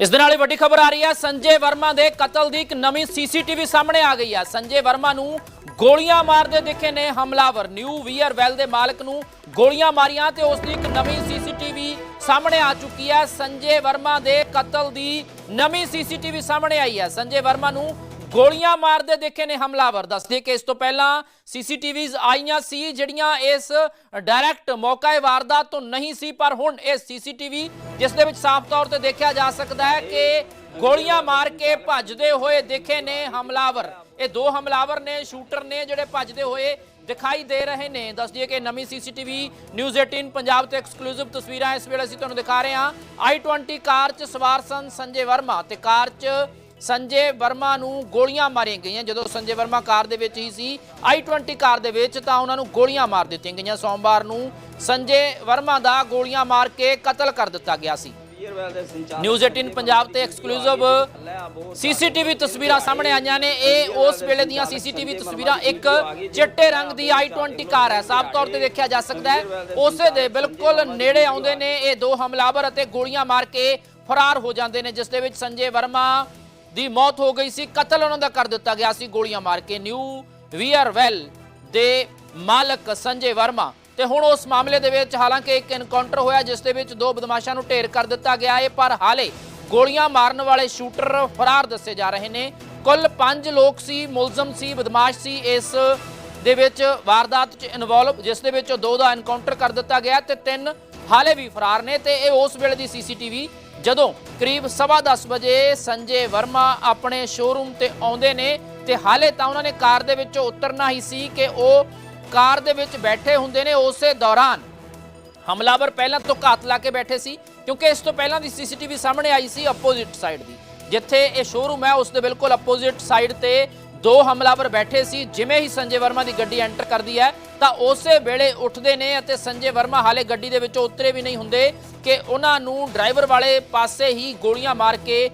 ਇਸ ਦੇ ਨਾਲ ਹੀ ਵੱਡੀ ਖਬਰ ਆ ਰਹੀ ਹੈ ਸੰਜੇ ਵਰਮਾ ਦੇ ਕਤਲ ਦੀ ਇੱਕ ਨਵੀਂ ਸੀਸੀਟੀਵੀ ਸਾਹਮਣੇ ਆ ਗਈ ਹੈ ਸੰਜੇ ਵਰਮਾ ਨੂੰ ਗੋਲੀਆਂ ਮਾਰਦੇ ਦਿਖੇ ਨੇ ਹਮਲਾਵਰ। ਨਿਊ ਵੀਅਰ ਵੈਲ ਦੇ ਮਾਲਕ ਨੂੰ ਗੋਲੀਆਂ ਮਾਰੀਆਂ ਤੇ ਉਸ ਦੀ ਇੱਕ ਨਵੀਂ ਸੀਸੀਟੀਵੀ ਸਾਹਮਣੇ ਆ ਚੁੱਕੀ ਹੈ ਸੰਜੇ ਵਰਮਾ ਦੇ ਕਤਲ ਦੀ ਨਵੀਂ ਸੀਸੀਟੀਵੀ ਸਾਹਮਣੇ ਆਈ ਹੈ ਸੰਜੇ ਵਰਮਾ ਨੂੰ ਗੋਲੀਆਂ ਮਾਰਦੇ ਦੇਖੇ ਨੇ ਹਮਲਾਵਰ। ਦੱਸਦੇ ਕਿ ਇਸ ਤੋਂ ਪਹਿਲਾਂ ਸੀਸੀਟੀਵੀਜ਼ ਆਈਆਂ ਸੀ, ਜਿਹੜੀਆਂ ਇਸ ਡਾਇਰੈਕਟ ਮੌਕਾ ਵਾਰਦਾਤ ਤੋਂ ਨਹੀਂ ਸੀ, ਪਰ ਹੁਣ ਇਹ ਸੀਸੀਟੀਵੀ, ਜਿਸ ਦੇ ਵਿੱਚ ਸਾਫ਼ ਤੌਰ ਤੇ ਦੇਖਿਆ ਜਾ ਸਕਦਾ ਹੈ ਕਿ ਗੋਲੀਆਂ ਮਾਰ ਕੇ ਭੱਜਦੇ ਹੋਏ ਦੇਖੇ ਨੇ ਹਮਲਾਵਰ। ਇਹ ਦੋ ਹਮਲਾਵਰ ਨੇ, ਸ਼ੂਟਰ ਨੇ ਜਿਹੜੇ ਭੱਜਦੇ ਹੋਏ ਦਿਖਾਈ ਦੇ ਰਹੇ ਨੇ। ਦੱਸ ਦਈਏ ਕਿ ਨਵੀਂ ਸੀਸੀਟੀਵੀ ਨਿਊਜ਼ 18 ਪੰਜਾਬ ਤੇ ਐਕਸਕਲੂਸਿਵ ਤਸਵੀਰਾਂ ਇਸ ਵੇਲੇ ਅਸੀਂ ਤੁਹਾਨੂੰ ਦਿਖਾ ਰਹੇ ਹਾਂ। i20 ਕਾਰ 'ਚ ਸਵਾਰ ਸਨ ਸੰਜੇ ਵਰਮਾ ਤੇ ਕਾਰ 'ਚ ਸੰਜੇ ਵਰਮਾ ਨੂੰ ਗੋਲੀਆਂ ਮਾਰੀਆਂ ਗਈਆਂ। ਜਦੋਂ ਸੰਜੇ ਵਰਮਾ ਕਾਰ ਦੇ ਵਿੱਚ ਹੀ ਸੀ i20 ਕਾਰ ਦੇ ਵਿੱਚ, ਤਾਂ ਉਹਨਾਂ ਨੂੰ ਗੋਲੀਆਂ ਮਾਰ ਦਿੱਤੀਆਂ ਗਈਆਂ। ਸੋਮਵਾਰ ਨੂੰ ਸੰਜੇ ਵਰਮਾ ਦਾ ਗੋਲੀਆਂ ਮਾਰ ਕੇ ਕਤਲ ਕਰ ਦਿੱਤਾ ਗਿਆ ਸੀ। ਨਿਊਜ਼ 18 ਪੰਜਾਬ ਤੇ ਐਕਸਕਲੂਸਿਵ ਸੀਸੀਟੀਵੀ ਤਸਵੀਰਾਂ ਸਾਹਮਣੇ ਆਈਆਂ ਨੇ। ਇਹ ਉਸ ਵੇਲੇ ਦੀਆਂ ਸੀਸੀਟੀਵੀ ਤਸਵੀਰਾਂ ਇੱਕ ਚਿੱਟੇ ਰੰਗ ਦੀ i20 ਕਾਰ ਹੈ। ਸਾਫ਼ ਤੌਰ ਤੇ ਦੇਖਿਆ ਜਾ ਸਕਦਾ ਹੈ, ਉਸੇ ਦੇ ਬਿਲਕੁਲ ਨੇੜੇ ਆਉਂਦੇ ਨੇ। ਇਹ ਦੋ ਹਮਲਾਵਰ ਅਤੇ ਗੋਲੀਆਂ ਮਾਰ ਕੇ ਫਰਾਰ ਹੋ ਜਾਂਦੇ ਨੇ, ਜਿਸ ਦੇ ਵਿੱਚ ਸੰਜੇ ਵਰਮਾ ਦੀ ਮੌਤ ਹੋ ਗਈ ਸੀ, ਕਤਲ ਉਹਨਾਂ ਦਾ ਕਰ ਦਿੱਤਾ ਗਿਆ ਸੀ, ਗੋਲੀਆਂ ਮਾਰ ਕੇ ਨਿਊ ਵੀਅਰ ਵੈਲ ਦੇ ਮਾਲਕ ਸੰਜੇ ਵਰਮਾ। ਤੇ ਹੁਣ ਉਸ ਮਾਮਲੇ ਦੇ ਵਿੱਚ ਹਾਲਾਂਕਿ ਇੱਕ ਐਨਕਾਊਂਟਰ ਹੋਇਆ, ਜਿਸ ਦੇ ਵਿੱਚ ਦੋ ਬਦਮਾਸ਼ਾਂ ਨੂੰ ਢੇਰ ਕਰ ਦਿੱਤਾ ਗਿਆ ਹੈ, ਪਰ ਹਾਲੇ ਗੋਲੀਆਂ ਮਾਰਨ ਵਾਲੇ ਸ਼ੂਟਰ ਫਰਾਰ ਦੱਸੇ ਜਾ ਰਹੇ ਨੇ। ਕੁੱਲ 5 ਲੋਕ ਸੀ, ਮੁਲਜ਼ਮ ਸੀ, ਬਦਮਾਸ਼ ਸੀ, ਇਸ ਦੇ ਵਿੱਚ ਵਾਰਦਾਤ 'ਚ ਇਨਵੋਲਵ ਜਿਸ ਦੇ ਵਿੱਚ ਦੋ ਦਾ ਐਨਕਾਊਂਟਰ ਕਰ ਦਿੱਤਾ ਗਿਆ ਤੇ ਤਿੰਨ ਹਾਲੇ ਵੀ ਫਰਾਰ ਨੇ ਤੇ ਇਹ ਉਸ ਵੇਲੇ ਦੀ ਸੀਸੀਟੀਵੀ ਜਦੋਂ ਕਰੀਬ 10:30 ਵਜੇ ਸੰਜੇ ਵਰਮਾ ਆਪਣੇ ਸ਼ੋਰੂਮ ਤੇ ਆਉਂਦੇ ਨੇ ਤੇ ਹਾਲੇ ਤਾਂ ਉਹਨਾਂ ਨੇ ਕਾਰ ਦੇ ਵਿੱਚੋਂ ਉਤਰਨਾ ਹੀ ਸੀ ਕਿ ਉਹ ਕਾਰ ਦੇ ਵਿੱਚ ਬੈਠੇ ਹੁੰਦੇ ਨੇ ਉਸੇ ਦੌਰਾਨ। ਹਮਲਾਵਰ ਪਹਿਲਾਂ ਤੋਂ ਘਾਤ ਲਾ ਕੇ ਬੈਠੇ ਸੀ, ਕਿਉਂਕਿ ਇਸ ਤੋਂ ਪਹਿਲਾਂ ਦੀ ਸੀਸੀਟੀਵੀ ਸਾਹਮਣੇ ਆਈ ਸੀ ਆਪੋਜ਼ਿਟ ਸਾਈਡ ਦੀ। ਜਿੱਥੇ ਇਹ ਸ਼ੋਰੂਮ ਹੈ, ਉਸ ਦੇ ਬਿਲਕੁਲ ਆਪੋਜ਼ਿਟ ਸਾਈਡ ਤੇ ਦੋ ਹਮਲਾਵਰ ਬੈਠੇ ਸੀ, ਜਿਵੇਂ ਹੀ ਸੰਜੇ ਵਰਮਾ ਦੀ ਗੱਡੀ ਐਂਟਰ ਕਰਦੀ ਹੈ, ਤਾਂ ਉਸੇ ਵੇਲੇ ਉੱਠਦੇ ਨੇ ਅਤੇ ਸੰਜੇ ਵਰਮਾ ਹਾਲੇ ਗੱਡੀ ਦੇ ਵਿੱਚੋਂ ਉਤਰੇ ਵੀ ਨਹੀਂ ਹੁੰਦੇ ਕਿ ਉਹਨਾਂ ਨੂੰ ਡਰਾਈਵਰ ਵਾਲੇ ਪਾਸੇ ਹੀ ਗੋਲੀਆਂ ਮਾਰ ਕੇ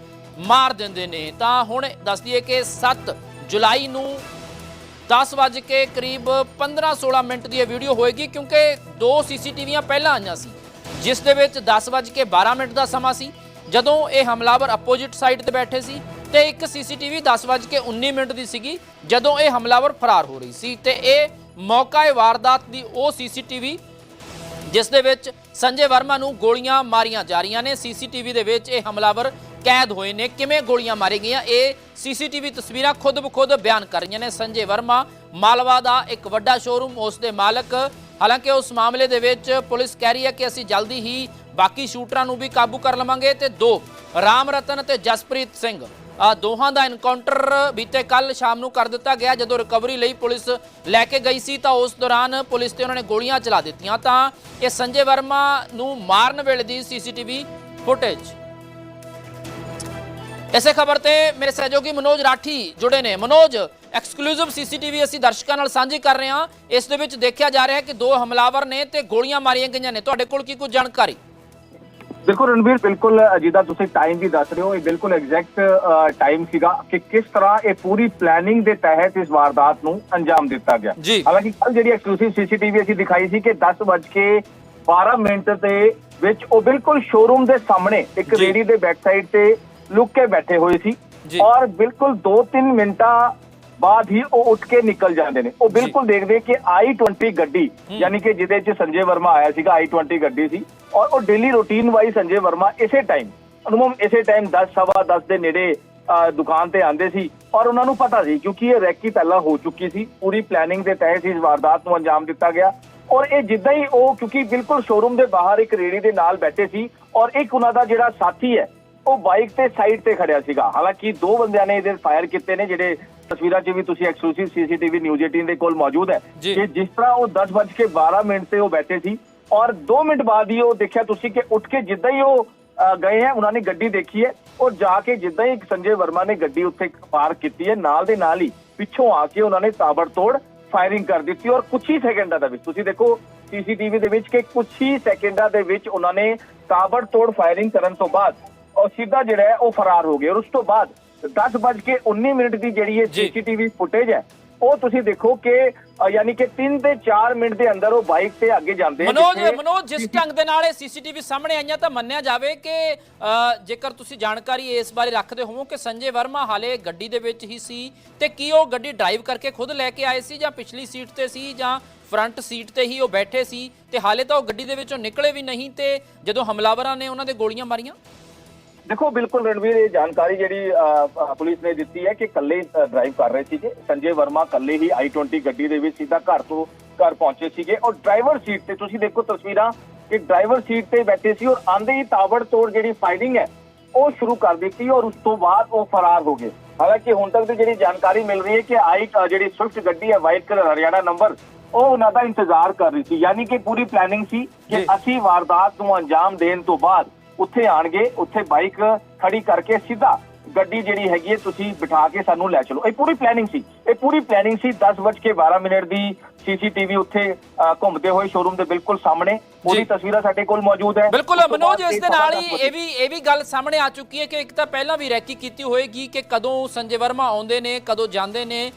ਮਾਰ ਦਿੰਦੇ ਨੇ। ਤਾਂ ਹੁਣ ਦੱਸ ਦਈਏ ਕਿ 7 ਜੁਲਾਈ ਨੂੰ 10 ਵਜੇ ਕੇ ਕਰੀਬ 15-16 ਮਿੰਟ ਦੀ ਇਹ ਵੀਡੀਓ ਹੋਏਗੀ, ਕਿਉਂਕਿ ਦੋ ਸੀਸੀਟੀਵੀਆਂ ਪਹਿਲਾਂ ਆਈਆਂ ਸੀ, ਜਿਸ ਦੇ ਵਿੱਚ 10 ਵਜੇ ਕੇ 12 ਮਿੰਟ ਦਾ ਸਮਾਂ ਸੀ। ਜਦੋਂ ਇਹ ਹਮਲਾਵਰ ਆਪੋਜ਼ਿਟ ਸਾਈਡ ਤੇ ਬੈਠੇ ਸੀ ਤੇ ਇੱਕ ਸੀਸੀਟੀਵੀ 10 ਵਜੇ ਕੇ 19 ਮਿੰਟ ਦੀ ਸੀਗੀ, ਜਦੋਂ ਇਹ ਹਮਲਾਵਰ ਫਰਾਰ ਹੋ ਰਹੀ ਸੀ ਤੇ ਇਹ ਮੌਕਾ ਵਾਰਦਾਤ ਦੀ ਉਹ ਸੀਸੀਟੀਵੀ, ਜਿਸ ਦੇ ਵਿੱਚ ਸੰਜੇ ਵਰਮਾ ਨੂੰ ਗੋਲੀਆਂ ਮਾਰੀਆਂ ਜਾ ਰਹੀਆਂ ਨੇ। ਸੀਸੀਟੀਵੀ ਦੇ ਵਿੱਚ ਇਹ ਹਮਲਾਵਰ ਕੈਦ ਹੋਏ ਨੇ। ਕਿਵੇਂ ਗੋਲੀਆਂ ਮਾਰੀ ਗਈਆਂ? ਇਹ ਸੀਸੀਟੀਵੀ ਤਸਵੀਰਾਂ ਖੁਦ ਬਖੁਦ ਬਿਆਨ ਕਰ ਰਹੀਆਂ ਨੇ। ਸੰਜੇ ਵਰਮਾ, ਮਾਲਵਾ ਦਾ ਇੱਕ ਵੱਡਾ ਸ਼ੋਰੂਮ ਉਸ ਦੇ ਮਾਲਕ। ਹਾਲਾਂਕਿ ਉਸ ਮਾਮਲੇ ਦੇ ਵਿੱਚ ਪੁਲਿਸ ਕਹਿ ਰਹੀ ਹੈ ਕਿ ਅਸੀਂ ਜਲਦੀ ਹੀ ਬਾਕੀ ਸ਼ੂਟਰਾਂ ਨੂੰ ਵੀ ਕਾਬੂ ਕਰ ਲਵਾਂਗੇ ਤੇ ਦੋ ਰਾਮ ਰਤਨ ਅਤੇ ਜਸਪ੍ਰੀਤ ਸਿੰਘ। ਦੋਹਾਂ ਦਾ ਐਨਕਾਊਂਟਰ ਬੀਤੇ ਕੱਲ ਸ਼ਾਮ ਨੂੰ ਕਰ ਦਿੱਤਾ ਗਿਆ। ਜਦੋਂ ਰਿਕਵਰੀ ਲਈ ਪੁਲਿਸ ਲੈ ਕੇ ਗਈ ਸੀ ਤਾਂ ਉਸ ਦੌਰਾਨ ਪੁਲਿਸ ਤੇ ਉਹਨਾਂ ਨੇ ਗੋਲੀਆਂ ਚਲਾ ਦਿੱਤੀਆਂ। ਤਾਂ ਇਹ ਸੰਜੇ ਵਰਮਾ ਨੂੰ ਮਾਰਨ ਵੇਲੇ ਦੀ ਸੀਸੀਟੀਵੀ ਫੁਟੇਜ। ਇਸੇ ਖਬਰ ਤੇ ਮੇਰੇ ਸਹਿਯੋਗੀ ਮਨੋਜ ਰਾਠੀ ਜੁੜੇ ਨੇ। ਮਨੋਜ ਐਕਸਕਲੂਸਿਵ ਸੀਸੀਟੀਵੀ ਅਸੀਂ ਦਰਸ਼ਕਾਂ ਨਾਲ ਸਾਂਝੀ ਕਰ ਰਹੇ ਹਾਂ। ਇਸ ਦੇ ਵਿੱਚ ਦੇਖਿਆ ਜਾ ਰਿਹਾ ਹੈ ਕਿ ਦੋ ਹਮਲਾਵਰ ਨੇ ਤੇ ਗੋਲੀਆਂ ਮਾਰੀਆਂ ਗਈਆਂ ਨੇ। ਤੁਹਾਡੇ ਕੋਲ ਕੀ ਕੁਝ ਜਾਣਕਾਰੀ? ਬਿਲਕੁਲ ਰਣਵੀਰ ਬਿਲਕੁਲ ਜਿਹਦਾ ਤੁਸੀਂ ਟਾਈਮ ਵੀ ਦੱਸ ਰਹੇ ਹੋ ਇਹ ਬਿਲਕੁਲ ਐਗਜ਼ੈਕਟ ਟਾਈਮ ਸੀਗਾ ਕਿ ਕਿਸ ਤਰ੍ਹਾਂ ਇਹ ਪੂਰੀ ਪਲੈਨਿੰਗ ਦੇ ਤਹਿਤ ਇਸ ਵਾਰਦਾਤ ਨੂੰ ਅੰਜਾਮ ਦਿੱਤਾ ਗਿਆ। ਹਾਲਾਂਕਿ ਕੱਲ ਜਿਹੜੀ ਐਕਸਕਲੂਸਿਵ ਸੀਸੀਟੀਵੀ ਅਸੀਂ ਦਿਖਾਈ ਸੀ ਕਿ 10 ਵੱਜ ਕੇ 12 ਮਿੰਟ ਤੇ ਵਿੱਚ ਉਹ ਬਿਲਕੁਲ ਸ਼ੋਰੂਮ ਦੇ ਸਾਹਮਣੇ ਇੱਕ। ਰੇੜੀ ਦੇ ਬੈਕ ਸਾਈਡ ਤੇ ਲੁੱਕ ਕੇ ਬੈਠੇ ਹੋਏ ਸੀ। ਔਰ ਬਿਲਕੁਲ 2-3 ਮਿੰਟਾਂ ਬਾਅਦ ਹੀ ਉਹ ਉੱਠ ਕੇ ਨਿਕਲ ਜਾਂਦੇ ਨੇ। ਉਹ ਬਿਲਕੁਲ ਦੇਖਦੇ ਕਿ i20 ਗੱਡੀ ਯਾਨੀ ਕਿ ਜਿਹਦੇ 'ਚ ਸੰਜੇ ਵਰਮਾ ਆਇਆ ਸੀਗਾ i20 ਗੱਡੀ ਸੀ। ਔਰ ਉਹ ਡੇਲੀ ਰੂਟੀਨ ਵਾਈ ਸੰਜੇ ਵਰਮਾ ਇਸੇ ਟਾਈਮ ਅਨੁਮਮ ਇਸੇ ਟਾਈਮ 10 ਸਵਾ 10 ਦੇ ਨੇੜੇ ਦੁਕਾਨ ਤੇ ਆਂਦੇ ਸੀ। ਔਰ ਉਹਨਾਂ ਨੂੰ ਪਤਾ ਸੀ ਕਿਉਂਕਿ ਇਹ ਰੈਕੀ ਪਹਿਲਾਂ ਹੋ ਚੁੱਕੀ ਸੀ ਪੂਰੀ ਪਲੈਨਿੰਗ ਦੇ ਤਹਿਤ ਇਸ ਵਾਰਦਾਤ ਨੂੰ ਅੰਜਾਮ ਦਿੱਤਾ ਗਿਆ। ਔਰ ਇਹ ਜਿੱਦਾਂ ਹੀ ਉਹ ਕਿਉਂਕਿ ਬਿਲਕੁਲ ਸ਼ੋਰੂਮ ਦੇ ਬਾਹਰ ਇੱਕ ਰੇੜੀ ਦੇ ਨਾਲ ਬੈਠੇ ਸੀ ਔਰ ਇੱਕ ਉਹਨਾਂ ਦਾ ਜਿਹੜਾ ਸਾਥੀ ਹੈ ਉਹ ਬਾਈਕ ਤੇ ਸਾਈਡ ਤੇ ਖੜਿਆ ਸੀਗਾ। ਹਾਲਾਂਕਿ ਦੋ ਬੰਦਿਆਂ ਨੇ ਇਹਦੇ ਫਾਇਰ ਕੀਤੇ ਨੇ ਜਿਹੜੇ ਤਸਵੀਰਾਂ 'ਚ ਵੀ ਤੁਸੀਂ ਐਕਸਕਲੂਸਿਵ ਸੀਸੀਟੀਵੀ ਨਿਊਜ਼ 18 ਦੇ ਕੋਲ ਮੌਜੂਦ ਹੈ। ਕਿ ਜਿਸ ਤਰ੍ਹਾਂ ਉਹ 10:12 ਮਿੰਟ ਤੇ ਉਹ ਬੈਠੇ ਸੀ ਔਰ 2 ਮਿੰਟ ਬਾਅਦ ਹੀ ਉਹ ਦੇਖਿਆ ਤੁਸੀਂ ਕਿ ਉੱਠ ਕੇ ਜਿੱਦਾਂ ਹੀ ਉਹ ਗਏ ਹੈ ਉਹਨਾਂ ਨੇ ਗੱਡੀ ਦੇਖੀ ਹੈ ਔਰ ਜਾ ਕੇ ਜਿੱਦਾਂ ਹੀ ਸੰਜੇ ਵਰਮਾ ਨੇ ਗੱਡੀ ਉੱਥੇ ਪਾਰਕ ਕੀਤੀ ਹੈ ਨਾਲ ਦੇ ਨਾਲ ਹੀ ਪਿੱਛੋਂ ਆ ਕੇ ਉਹਨਾਂ ਨੇ ਤਾਬੜਤੋੜ ਫਾਇਰਿੰਗ ਕਰ ਦਿੱਤੀ ਔਰ ਕੁਝ ਹੀ ਸੈਕਿੰਡਾਂ ਦੇ ਵਿੱਚ ਤੁਸੀਂ ਦੇਖੋ ਸੀਸੀਟੀਵੀ ਦੇ ਵਿੱਚ ਕਿ ਕੁਝ ਹੀ ਸੈਕਿੰਡਾਂ ਦੇ ਵਿੱਚ ਉਹਨਾਂ ਨੇ ਤਾਬੜਤੋੜ ਫਾਇਰਿੰਗ ਕਰਨ ਤੋਂ ਬਾਅਦ ਔਰ ਸਿੱਧਾ ਜਿਹੜਾ ਹੈ ਉਹ ਫਰਾਰ ਹੋ ਗਏ ਔਰ ਉਸ ਤੋਂ ਬਾਅਦ 10 ਵੱਜ ਕੇ 19 ਮਿੰਟ ਦੀ ਜਿਹੜੀ ਇਹ। ਸੀਸੀਟੀਵੀ ਫੁਟੇਜ ਹੈ ਉਹ ਤੁਸੀਂ ਦੇਖੋ ਕਿ ਯਾਨੀ ਕਿ 3 ਤੇ 4 ਮਿੰਟ ਦੇ ਅੰਦਰ ਉਹ ਬਾਈਕ ਤੇ ਅੱਗੇ ਜਾਂਦੇ ਮਨੋਜ ਮਨੋਜ ਜਿਸ ਢੰਗ ਦੇ ਨਾਲ ਇਹ ਸੀਸੀਟੀਵੀ ਸਾਹਮਣੇ ਆਈਆਂ ਤਾਂ ਮੰਨਿਆ ਜਾਵੇ ਕਿ ਜੇਕਰ ਤੁਸੀਂ ਜਾਣਕਾਰੀ ਇਸ ਬਾਰੇ ਰੱਖਦੇ ਹੋਵੋ ਕਿ ਸੰਜੇ ਵਰਮਾ ਹਾਲੇ ਗੱਡੀ ਦੇ ਵਿੱਚ ਹੀ ਸੀ ਤੇ ਕੀ ਉਹ ਗੱਡੀ ਡਰਾਈਵ ਕਰਕੇ ਖੁਦ ਲੈ ਕੇ ਆਏ ਸੀ ਜਾਂ ਪਿਛਲੀ ਸੀਟ ਤੇ ਸੀ ਜਾਂ ਫਰੰਟ ਸੀਟ ਤੇ ਹੀ ਉਹ ਬੈਠੇ ਸੀ ਤੇ ਹਾਲੇ ਤਾਂ ਉਹ ਗੱਡੀ ਦੇ ਵਿੱਚੋਂ ਨਿਕਲੇ ਵੀ ਨਹੀਂ ਤੇ ਜਦੋਂ ਹਮਲਾਵਰਾਂ ਨੇ ਉਹਨਾਂ ਦੇ ਗੋਲੀਆਂ ਮਾਰੀਆਂ ਦੇਖੋ ਬਿਲਕੁਲ ਰਣਵੀਰ ਇਹ ਜਾਣਕਾਰੀ ਜਿਹੜੀ ਪੁਲਿਸ ਨੇ ਦਿੱਤੀ ਹੈ ਕਿ ਕੱਲੇ ਡਰਾਈਵ ਕਰ ਰਹੇ ਸੀਗੇ। ਸੰਜੇ ਵਰਮਾ ਕੱਲੇ ਹੀ i20 ਗੱਡੀ ਦੇ ਵਿੱਚ ਸਿੱਧਾ ਘਰ ਤੋਂ ਘਰ ਪਹੁੰਚੇ ਸੀਗੇ। ਔਰ ਡਰਾਈਵਰ ਸੀਟ ਤੇ ਤੁਸੀਂ ਦੇਖੋ ਤਸਵੀਰਾਂ ਕਿ ਡਰਾਈਵਰ ਸੀਟ ਤੇ ਬੈਠੇ ਸੀ ਔਰ ਆਂਦੇ ਹੀ ਤਾਬੜਤੋੜ ਜਿਹੜੀ ਫਾਇਰਿੰਗ ਹੈ ਉਹ ਸ਼ੁਰੂ ਕਰ ਦਿੱਤੀ ਔਰ ਉਸ ਤੋਂ ਬਾਅਦ ਉਹ ਫਰਾਰ ਹੋ ਗਏ। ਹਾਲਾਂਕਿ ਹੁਣ ਤੱਕ ਦੀ ਜਿਹੜੀ ਜਾਣਕਾਰੀ ਮਿਲ ਰਹੀ ਹੈ ਕਿ ਆਈ ਜਿਹੜੀ ਸਵਿਫਟ ਗੱਡੀ ਹੈ ਵਾਈਟ ਕਲਰ ਹਰਿਆਣਾ ਨੰਬਰ ਉਹ ਉਹਨਾਂ ਦਾ ਇੰਤਜ਼ਾਰ ਕਰ ਰਹੀ ਸੀ। ਯਾਨੀ ਕਿ ਪੂਰੀ ਪਲੈਨਿੰਗ ਸੀ ਕਿ। ਅਸੀਂ ਵਾਰਦਾਤ ਨੂੰ ਅੰਜਾਮ ਦੇਣ ਤੋਂ ਬਾਅਦ ਉੱਥੇ ਆਣਗੇ ਉੱਥੇ ਬਾਈਕ ਖੜੀ ਕਰਕੇ ਸਿੱਧਾ ਗੱਡੀ ਜਿਹੜੀ ਹੈਗੀ ਹੈ ਤੁਸੀਂ ਬਿਠਾ ਕੇ ਸਾਨੂੰ ਲੈ ਚਲੋ। ਇਹ ਪੂਰੀ ਪਲੈਨਿੰਗ ਸੀ। ਇਹ ਪੂਰੀ ਪਲੈਨਿੰਗ ਸੀ 10:12 ਮਿੰਟ ਦੀ ਸੀਸੀਟੀਵੀ ਉੱਥੇ ਘੁੰਮਦੇ ਹੋਏ ਸ਼ੋਰੂਮ ਦੇ ਬਿਲਕੁਲ ਸਾਹਮਣੇ। ਉਹਦੀ ਤਸਵੀਰਾਂ ਸਾਡੇ ਕੋਲ ਮੌਜੂਦ ਹੈ। ਬਿਲਕੁਲ ਮਨੋਜ ਇਸ ਦੇ ਨਾਲ ਹੀ ਇਹ ਵੀ ਇਹ ਵੀ ਗੱਲ ਸਾਹਮਣੇ ਆ ਚੁੱਕੀ ਹੈ ਕਿ ਇੱਕ ਤਾਂ ਪਹਿਲਾਂ ਵੀ ਰੈਕੀ ਕੀਤੀ ਹੋਏਗੀ ਕਿ ਕਦੋਂ ਸੰਜੇ ਵਰਮਾ ਆਉਂਦੇ ਨੇ ਕਦੋਂ ਜਾਂਦੇ ਨੇ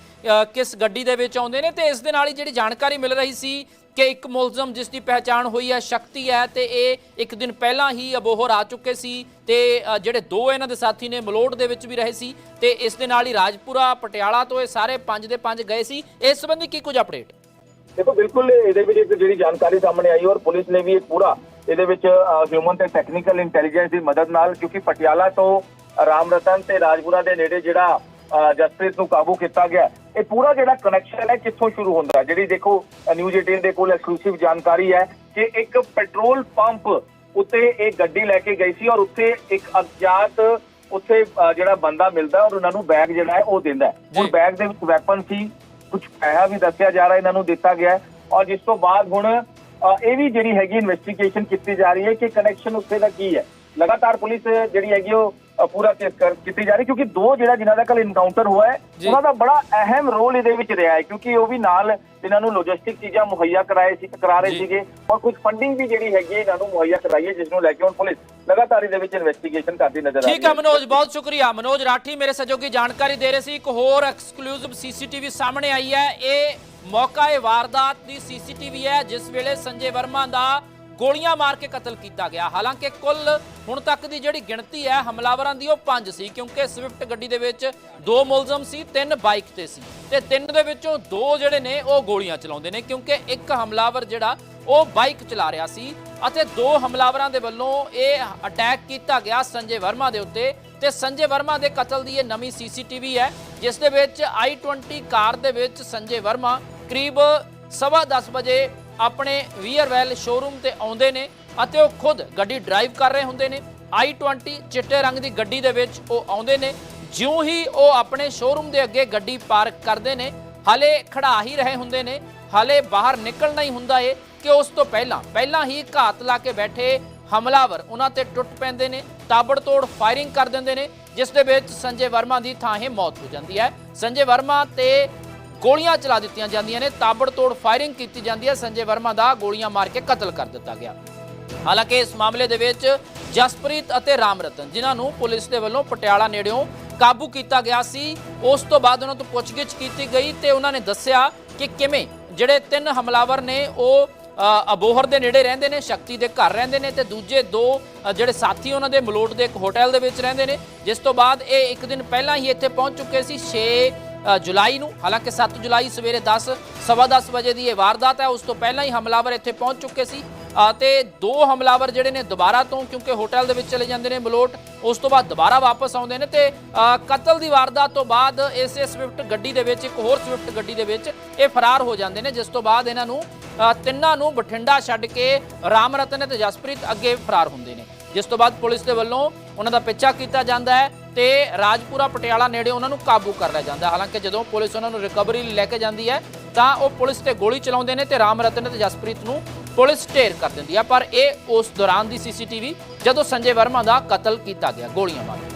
ਕਿਸ ਗੱਡੀ ਦੇ ਵਿੱਚ ਆਉਂਦੇ ਨੇ ਤੇ ਇਸ ਦੇ ਨਾਲ ਹੀ ਜਿਹੜੀ ਜਾਣਕਾਰੀ ਮਿਲ ਰਹੀ ਸੀ ਕਿ ਇੱਕ ਮੁਲਜ਼ਮ ਜਿਸ ਦੀ ਪਹਿਚਾਣ ਹੋਈ ਹੈ ਸ਼ਕਤੀ ਹੈ ਤੇ ਇਹ ਇੱਕ ਦਿਨ ਪਹਿਲਾਂ ਹੀ ਅਬੋਹਰ ਆ ਚੁੱਕੇ ਸੀ ਤੇ ਜਿਹੜੇ ਦੋ ਇਹਨਾਂ ਦੇ ਸਾਥੀ ਨੇ ਮਲੋਟ ਦੇ ਵਿੱਚ ਵੀ ਰਹੇ ਸੀ ਤੇ ਇਸ ਦੇ ਨਾਲ ਹੀ ਰਾਜਪੁਰਾ ਪਟਿਆਲਾ ਤੋਂ ਇਹ ਸਾਰੇ ਪੰਜ ਦੇ ਪੰਜ ਗਏ ਸੀ। ਇਸ ਸੰਬੰਧੀ ਕੀ ਕੁਝ ਅਪਡੇਟ? ਦੇਖੋ ਬਿਲਕੁਲ ਇਹਦੇ ਵਿੱਚ ਇੱਕ ਜਿਹੜੀ ਜਾਣਕਾਰੀ ਸਾਹਮਣੇ ਆਈ ਔਰ ਪੁਲਿਸ ਨੇ ਵੀ ਇਹ ਪੂਰਾ ਇਹਦੇ ਵਿੱਚ ਹਿਊਮਨ ਤੇ ਟੈਕਨੀਕਲ ਇੰਟੈਲੀਜੈਂਸ ਦੀ ਮਦਦ ਨਾਲ ਕਿਉਂਕਿ ਪਟਿਆਲਾ ਤੋਂ ਰਾਮ ਰਤਨ ਤੇ ਰਾਜਪੁਰਾ ਦੇ ਨੇੜੇ ਜਿਹੜਾ ਅ, ਜਸਪ੍ਰੀਤ ਨੂੰ ਕਾਬੂ ਕੀਤਾ ਗਿਆ। ਇਹ ਪੂਰਾ ਜਿਹੜਾ ਕਨੈਕਸ਼ਨ ਹੈ ਕਿੱਥੋਂ ਸ਼ੁਰੂ ਹੁੰਦਾ ਜਿਹੜੀ ਦੇਖੋ ਨਿਊਜ਼ 18 ਦੇ ਕੋਲ ਐਕਸਕਲੂਸਿਵ ਜਾਣਕਾਰੀ ਹੈ ਕਿ ਇੱਕ ਪੈਟਰੋਲ ਪੰਪ ਉੱਤੇ ਇਹ ਗੱਡੀ ਲੈ ਕੇ ਗਈ ਸੀ ਔਰ ਉੱਥੇ ਇੱਕ ਅਗਿਆਤ ਉੱਥੇ ਜਿਹੜਾ ਬੰਦਾ ਮਿਲਦਾ ਔਰ ਉਹਨਾਂ ਨੂੰ ਬੈਗ ਜਿਹੜਾ ਹੈ ਉਹ ਦਿੰਦਾ। ਹੁਣ। ਬੈਗ ਦੇ ਵਿੱਚ ਵੈਪਨ ਸੀ ਕੁਝ ਪੈਸਾ ਵੀ ਦੱਸਿਆ ਜਾ ਰਿਹਾ ਇਹਨਾਂ ਨੂੰ ਦਿੱਤਾ ਗਿਆ ਔਰ ਜਿਸ ਤੋਂ ਬਾਅਦ ਹੁਣ ਇਹ ਵੀ ਜਿਹੜੀ ਹੈਗੀ ਇਨਵੈਸਟੀਗੇਸ਼ਨ ਕੀਤੀ ਜਾ ਰਹੀ ਹੈ ਕਿ ਕਨੈਕਸ਼ਨ ਉੱਥੇ ਦਾ ਕੀ ਹੈ ਲਗਾਤਾਰ ਪੁਲਿਸ ਜਿਹੜੀ ਹੈਗੀ ਉਹ ਪੂਰਾ ਚੈੱਕ ਕਰ ਕੀਤੀ ਜਾ ਰਹੀ ਕਿਉਂਕਿ ਦੋ ਜਿਹੜਾ ਜਿਨ੍ਹਾਂ ਦਾ ਕੱਲ ਇਨਕਾਊਂਟਰ ਹੋਇਆ ਹੈ। ਉਹਨਾਂ ਦਾ ਬੜਾ ਅਹਿਮ ਰੋਲ ਇਹਦੇ ਵਿੱਚ ਰਿਹਾ ਹੈ ਕਿਉਂਕਿ ਉਹ ਵੀ ਨਾਲ ਇਹਨਾਂ ਨੂੰ ਲੌਜਿਸਟਿਕ ਚੀਜ਼ਾਂ ਮੁਹੱਈਆ ਕਰਾਏ ਸੀ ਕਰਾ ਰਹੇ। ਸੀਗੇ ਔਰ ਕੁਝ ਫੰਡਿੰਗ ਵੀ ਜਿਹੜੀ ਹੈਗੀ ਹੈ ਇਹਨਾਂ ਨੂੰ ਮੁਹੱਈਆ ਕਰਾਈ ਹੈ ਜਿਸ ਨੂੰ ਲੈ ਕੇ ਹੁਣ ਪੁਲਿਸ ਲਗਾਤਾਰ ਇਹਦੇ ਵਿੱਚ ਇਨਵੈਸਟੀਗੇਸ਼ਨ ਕਰਦੀ ਨਜ਼ਰ ਆ ਰਹੀ ਠੀਕ ਹੈ ਮਨੋਜ ਬਹੁਤ ਸ਼ੁਕਰੀਆ ਮਨੋਜ ਰਾਠੀ ਮੇਰੇ ਸਹਿਯੋਗੀ ਜਾਣਕਾਰੀ ਦੇ ਰਹੇ ਸੀ ਇੱਕ ਹੋਰ ਐਕਸਕਲੂਸਿਵ ਸੀਸੀਟੀਵੀ ਸਾਹਮਣੇ ਆਈ ਹੈ ਇਹ ਮੌਕਾ ਇਹ ਵਾਰਦਾਤ ਦੀ ਸੀਸੀਟੀਵੀ ਹੈ ਜਿਸ ਵੇਲੇ ਸੰਜੇ ਵਰਮਾ ਦਾ ਗੋਲੀਆਂ ਮਾਰ ਕੇ ਕਤਲ ਕੀਤਾ ਗਿਆ। ਹਾਲਾਂਕਿ ਕੁੱਲ ਹੁਣ ਤੱਕ ਦੀ ਜਿਹੜੀ ਗਿਣਤੀ ਹੈ ਹਮਲਾਵਰਾਂ ਦੀ ਉਹ ਪੰਜ ਸੀ, ਕਿਉਂਕਿ ਸਵਿਫਟ ਗੱਡੀ ਦੇ ਵਿੱਚ ਦੋ ਮੁਲਜ਼ਮ ਸੀ, ਤਿੰਨ ਬਾਈਕ ਤੇ ਸੀ। ਤੇ ਤਿੰਨ ਦੇ ਵਿੱਚੋਂ ਦੋ ਜਿਹੜੇ ਨੇ ਉਹ ਗੋਲੀਆਂ ਚਲਾਉਂਦੇ ਨੇ, ਕਿਉਂਕਿ ਇੱਕ ਹਮਲਾਵਰ ਜਿਹੜਾ ਉਹ ਬਾਈਕ ਚਲਾ ਰਿਹਾ ਸੀ ਅਤੇ ਦੋ ਹਮਲਾਵਰਾਂ ਦੇ ਵੱਲੋਂ ਇਹ ਅਟੈਕ ਕੀਤਾ ਗਿਆ ਸੰਜੇ ਵਰਮਾ ਦੇ ਉੱਤੇ। ਤੇ ਸੰਜੇ ਵਰਮਾ ਦੇ ਕਤਲ ਦੀ ਇਹ ਨਵੀਂ ਸੀਸੀਟੀਵੀ ਹੈ, ਜਿਸ ਦੇ ਵਿੱਚ i20 ਕਾਰ ਦੇ ਵਿੱਚ ਸੰਜੇ ਵਰਮਾ ਕਰੀਬ ਸਵਾ ਦਸ ਵਜੇ ਆਪਣੇ ਵੀਅਰ ਵੀਅਰਵੈਲ ਸ਼ੋਰੂਮ ਤੇ ਆਉਂਦੇ ਨੇ ਅਤੇ ਉਹ ਖੁਦ ਗੱਡੀ ਡਰਾਈਵ ਕਰ ਰਹੇ ਹੁੰਦੇ ਨੇ। I20 ਚਿੱਟੇ ਰੰਗ ਦੀ ਗੱਡੀ ਦੇ ਵਿੱਚ ਉਹ ਆਉਂਦੇ ਨੇ। ਜਿਉਂ ਹੀ ਉਹ ਆਪਣੇ ਸ਼ੋਰੂਮ ਦੇ ਅੱਗੇ ਗੱਡੀ ਪਾਰਕ ਕਰਦੇ ਨੇ, ਹਲੇ ਖੜਾ ਹੀ ਰਹੇ ਹੁੰਦੇ ਨੇ, ਹਲੇ ਬਾਹਰ ਨਿਕਲਣਾ ਹੀ ਹੁੰਦਾ ਏ ਕਿ ਉਸ ਤੋਂ ਪਹਿਲਾਂ ਪਹਿਲਾਂ ਹੀ ਘਾਤ ਲਾ ਕੇ ਬੈਠੇ ਹਮਲਾਵਰ ਉਹਨਾਂ ਤੇ ਟੁੱਟ ਪੈਂਦੇ ਨੇ, ਤਾਬੜਤੋੜ ਫਾਇਰਿੰਗ ਕਰ ਦਿੰਦੇ ਨੇ, ਜਿਸ ਦੇ ਵਿੱਚ ਸੰਜੇ ਵਰਮਾ ਦੀ ਥਾਂ ਹੀ ਮੌਤ ਹੋ ਜਾਂਦੀ ਹੈ। ਸੰਜੇ ਵਰਮਾ ਤੇ ਗੋਲੀਆਂ ਚਲਾ ਦਿੱਤੀਆਂ ਜਾਂਦੀਆਂ ਨੇ। ਤਾਬੜਤੋੜ ਫਾਇਰਿੰਗ ਕੀਤੀ ਜਾਂਦੀ ਹੈ। ਸੰਜੇ ਵਰਮਾ ਦਾ ਗੋਲੀਆਂ ਮਾਰ ਕੇ ਕਤਲ ਕਰ ਦਿੱਤਾ ਗਿਆ। ਹਾਲਾਂਕਿ ਇਸ ਮਾਮਲੇ ਦੇ ਵਿੱਚ ਜਸਪ੍ਰੀਤ ਅਤੇ ਰਾਮ ਰਤਨ ਜਿਨ੍ਹਾਂ ਨੂੰ ਪੁਲਿਸ ਦੇ ਵੱਲੋਂ ਪਟਿਆਲਾ ਨੇੜਿਓਂ ਕਾਬੂ ਕੀਤਾ ਗਿਆ ਸੀ, ਉਸ ਤੋਂ ਬਾਅਦ ਉਹਨਾਂ ਤੋਂ ਪੁੱਛਗਿੱਛ ਕੀਤੀ ਗਈ ਤੇ ਉਹਨਾਂ ਨੇ ਦੱਸਿਆ ਕਿ ਕਿਵੇਂ ਜਿਹੜੇ ਤਿੰਨ ਹਮਲਾਵਰ ਨੇ, ਉਹ ਅਬੋਹਰ ਦੇ ਨੇੜੇ ਰਹਿੰਦੇ ਨੇ, ਸ਼ਕਤੀ ਦੇ ਘਰ ਰਹਿੰਦੇ ਨੇ ਤੇ ਦੂਜੇ ਦੋ ਜਿਹੜੇ ਸਾਥੀ ਉਹਨਾਂ ਦੇ ਮਲੋਟ ਦੇ ਇੱਕ ਹੋਟਲ ਦੇ ਵਿੱਚ ਰਹਿੰਦੇ ਨੇ। ਜਿਸ ਤੋਂ ਬਾਅਦ ਇਹ ਇੱਕ ਦਿਨ ਪਹਿਲਾਂ ਹੀ ਇੱਥੇ ਪਹੁੰਚ ਚੁੱਕੇ ਸੀ। 6 ਜੁਲਾਈ ਨੂੰ। ਹਾਲਾਂਕਿ 7 ਜੁਲਾਈ ਸਵੇਰੇ 10 ਸਵਾ 10 ਵਜੇ ਦੀ ਇਹ ਵਾਰਦਾਤ ਹੈ ਉਸ ਤੋਂ ਪਹਿਲਾਂ ਹੀ ਹਮਲਾਵਰ ਇੱਥੇ ਪਹੁੰਚ ਚੁੱਕੇ ਸੀ। ਅ, ਤੇ ਦੋ ਹਮਲਾਵਰ ਜਿਹੜੇ ਨੇ ਦੁਬਾਰਾ ਤੋਂ ਕਿਉਂਕਿ ਹੋਟਲ ਦੇ ਵਿੱਚ ਚਲੇ ਜਾਂਦੇ ਨੇ ਮਲੋਟ ਉਸ ਤੋਂ ਬਾਅਦ ਦੁਬਾਰਾ ਵਾਪਸ ਆਉਂਦੇ ਨੇ ਤੇ ਕਤਲ ਦੀ ਵਾਰਦਾਤ ਤੋਂ ਬਾਅਦ ਇਸੇ ਸਵਿਫਟ ਗੱਡੀ ਦੇ ਵਿੱਚ ਇੱਕ ਹੋਰ ਸਵਿਫਟ ਗੱਡੀ ਦੇ ਵਿੱਚ ਇਹ ਫਰਾਰ ਹੋ ਜਾਂਦੇ ਨੇ ਜਿਸ ਤੋਂ ਬਾਅਦ ਇਹਨਾਂ ਨੂੰ ਤਿੰਨਾਂ ਨੂੰ ਬਠਿੰਡਾ ਛੱਡ ਕੇ ਰਾਮ ਰਤਨ ਤੇ ਜਸਪ੍ਰੀਤ ਅੱਗੇ ਫਰਾਰ ਹੁੰਦੇ ਨੇ। ਜਿਸ ਤੋਂ ਬਾਅਦ ਪੁਲਿਸ ਦੇ ਵੱਲੋਂ ਉਹਨਾਂ ਦਾ ਪਿੱਛਾ ਕੀਤਾ ਜਾਂਦਾ ਹੈ। ਤੇ ਰਾਜਪੁਰਾ ਪਟਿਆਲਾ ਨੇੜੇ ਉਹਨਾਂ ਨੂੰ ਕਾਬੂ ਕਰ ਲਿਆ ਜਾਂਦਾ। ਹਾਲਾਂਕਿ ਜਦੋਂ ਪੁਲਿਸ ਉਹਨਾਂ ਨੂੰ ਰਿਕਵਰੀ ਲਈ ਲੈ ਕੇ ਜਾਂਦੀ ਹੈ, ਤਾਂ ਉਹ ਪੁਲਿਸ ਤੇ ਗੋਲੀ ਚਲਾਉਂਦੇ ਨੇ ਤੇ ਰਾਮ ਰਤਨ ਤੇ ਜਸਪ੍ਰੀਤ ਨੂੰ ਪੁਲਿਸ ਢੇਰ ਕਰ ਦਿੰਦੀ ਹੈ। ਪਰ ਇਹ ਉਸ ਦੌਰਾਨ ਦੀ ਸੀਸੀਟੀਵੀ ਜਦੋਂ ਸੰਜੇ ਵਰਮਾ ਦਾ ਕਤਲ ਕੀਤਾ ਗਿਆ, ਗੋਲੀਆਂ ਮਾਰ ਕੇ।